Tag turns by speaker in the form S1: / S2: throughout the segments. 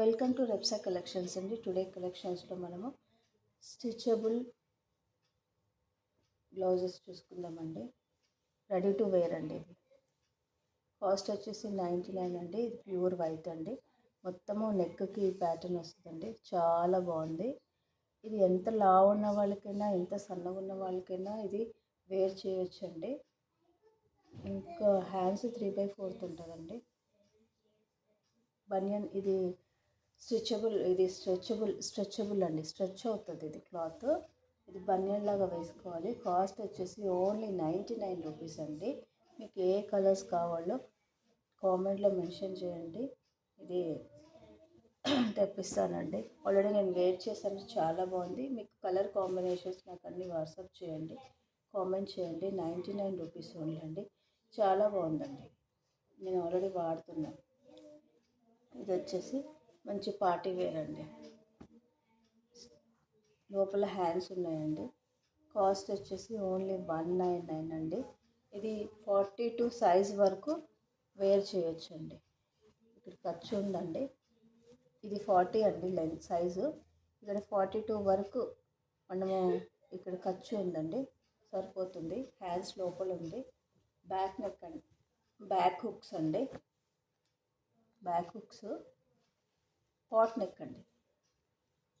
S1: Welcome to రెప్సా collections అండి. Today కలెక్షన్స్లో మనము స్టిచబుల్ బ్లౌజెస్ చూసుకుందామండి. రెడీ టు వేర్ అండి ఇది కాస్ట్ వచ్చేసి నైంటీ నైన్ అండి. ఇది ప్యూర్ వైట్ అండి. మొత్తము నెక్కి ప్యాటర్న్ వస్తుందండి. చాలా బాగుంది. ఇది ఎంత లావు ఉన్న వాళ్ళకైనా ఎంత సన్నగా ఉన్న వాళ్ళకైనా ఇది వేర్ చేయొచ్చండి. ఇంకా హ్యాండ్స్ త్రీ బై ఫోర్త్ ఉంటుందండి. బనియన్ ఇది స్ట్రెచబుల్ ఇది స్ట్రెచబుల్ స్ట్రెచబుల్ అండి. స్ట్రెచ్ అవుతుంది ఇది క్లాత్. ఇది బనియన్ లాగా వేసుకోవాలి. కాస్ట్ వచ్చేసి ఓన్లీ నైంటీ నైన్ రూపీస్ అండి. మీకు ఏ కలర్స్ కావాలో కామెంట్లో మెన్షన్ చేయండి. ఇది తెప్పిస్తానండి. ఆల్రెడీ నేను వెయిట్ చేశాను. చాలా బాగుంది. మీకు కలర్ కాంబినేషన్స్ నాకు అన్ని వాట్సాప్ చేయండి. కామెంట్ చేయండి. నైంటీ నైన్ రూపీస్ ఓన్లీ అండి చాలా బాగుందండి. నేను ఆల్రెడీ వాడుతున్నాను ఇది వచ్చేసి మంచి పార్టీ వేర్ అండి. లోపల హ్యాండ్స్ ఉన్నాయండి. కాస్ట్ వచ్చేసి ఓన్లీ వన్ నైన్ నైన్ అండి. ఇది ఫార్టీ టూ సైజ్ వరకు వేర్ చేయొచ్చండి. ఇక్కడ ఖర్చు ఉందండి. ఇది ఫార్టీ అండి లెంత్ సైజు. ఇక్కడ ఫార్టీ టూ వరకు మనము ఇక్కడ ఖర్చు ఉందండి. సరిపోతుంది. హ్యాండ్స్ లోపల ఉంది. బ్యాక్ నెక్ అండి. బ్యాక్ హుక్స్ అండి. Back hooks. పాట్ నెక్ అండి.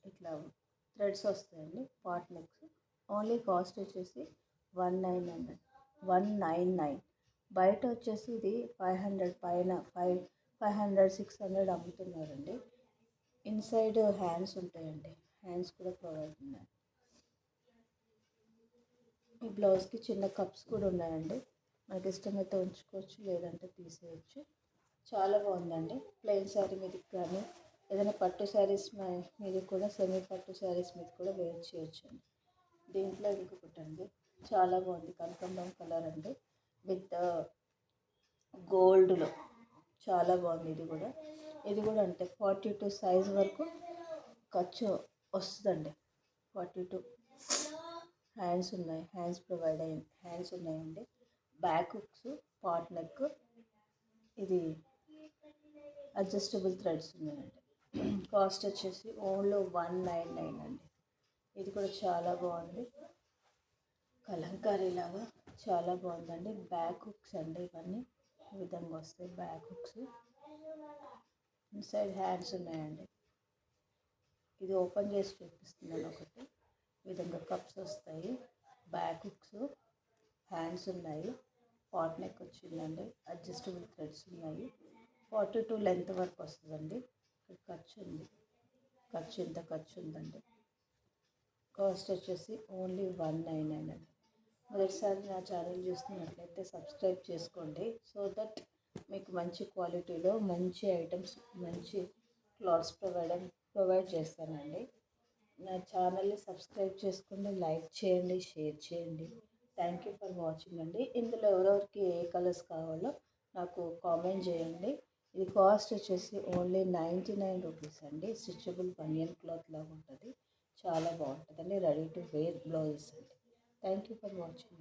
S1: ఇట్లా థ్రెడ్స్ వస్తాయండి పాట్ నెక్స్. ఓన్లీ కాస్ట్ వచ్చేసి one nine hundred one nine nine. బయట వచ్చేసి ఇది ఫైవ్ హండ్రెడ్ పైన five five hundred six hundred అమ్ముతున్నారండి. Inside hands ఉంటాయండి హ్యాండ్స్ కూడా ప్రొవైడ్ ఉన్నాయి. ఈ బ్లౌజ్కి చిన్న కప్స్ కూడా ఉన్నాయండి. మనకి ఇష్టమైతే ఉంచుకోవచ్చు లేదంటే తీసేయచ్చు. చాలా బాగుందండి. ప్లెయిన్ శారీ మీదకి కానీ ఏదైనా పట్టు శారీస్ మీద కూడా సెమీ పట్టు శారీస్ మీద కూడా వేర్ చేయొచ్చు అండి దీంట్లో ఇంకొకటి అండి చాలా బాగుంది. కనకంబరం కలర్ అండి. విత్ గోల్డ్లో చాలా బాగుంది ఇది కూడా. ఇది కూడా అంటే ఫార్టీ టూ సైజ్ వరకు ఖర్చు వస్తుందండి. ఫార్టీ టూ హ్యాండ్స్ ఉన్నాయి హ్యాండ్స్ ప్రొవైడ్ అయ్యి హ్యాండ్స్ ఉన్నాయండి. బ్యాక్ హుక్స్ పాట్ నెక్ ఇది అడ్జస్టబుల్ థ్రెడ్స్ ఉన్నాయండి. కాస్ట్ వచ్చేసి ఓన్లీ వన్ నైన్ నైన్ అండి. ఇది కూడా చాలా బాగుంది. కలంకారీ లాగా చాలా బాగుందండి. బ్యాక్ హుక్స్ అండి ఇవన్నీ. ఈ విధంగా వస్తాయి బ్యాక్ హుక్స్. ఇన్సైడ్ హ్యాండ్స్ ఉన్నాయండి. ఇది ఓపెన్ చేసి చూపిస్తున్నాను ఒకటి. ఈ విధంగా కప్స్ వస్తాయి. బ్యాక్ హుక్స్ హ్యాండ్స్ ఉన్నాయి. పాట్ నెక్ వచ్చిందండి. అడ్జస్టబుల్ థ్రెడ్స్ ఉన్నాయి. ఫార్టీ టూ లెంత్ వరకు వస్తుందండి. ఖర్చు ఉంది. ఖర్చు ఎంత ఖర్చు ఉందండి కాస్ట్ వచ్చేసి ఓన్లీ వన్ నైన్ నైన్ అండి. మొదటిసారి నా ఛానల్ చూస్తున్నట్లయితే సబ్స్క్రైబ్ చేసుకోండి. సో దట్ మీకు మంచి క్వాలిటీలో మంచి ఐటమ్స్ మంచి క్లాత్స్ ప్రొవైడ్ ప్రొవైడ్ చేస్తానండి. నా ఛానల్ని సబ్స్క్రైబ్ చేసుకోండి లైక్ చేయండి షేర్ చేయండి. థ్యాంక్ యూ ఫర్ వాచింగ్ అండి. ఇందులో ఎవరెవరికి ఏ కలర్స్ కావాలో నాకు కామెంట్ చేయండి. ఇది కాస్ట్ వచ్చేసి ఓన్లీ నైంటీ నైన్ రూపీస్ అండి. స్టిచబుల్ బనియన్ క్లాత్ లాగా ఉంటుంది. చాలా బాగుంటుందండి. రెడీ టు వేర్ బ్లౌజెస్ అండి. Thank you for watching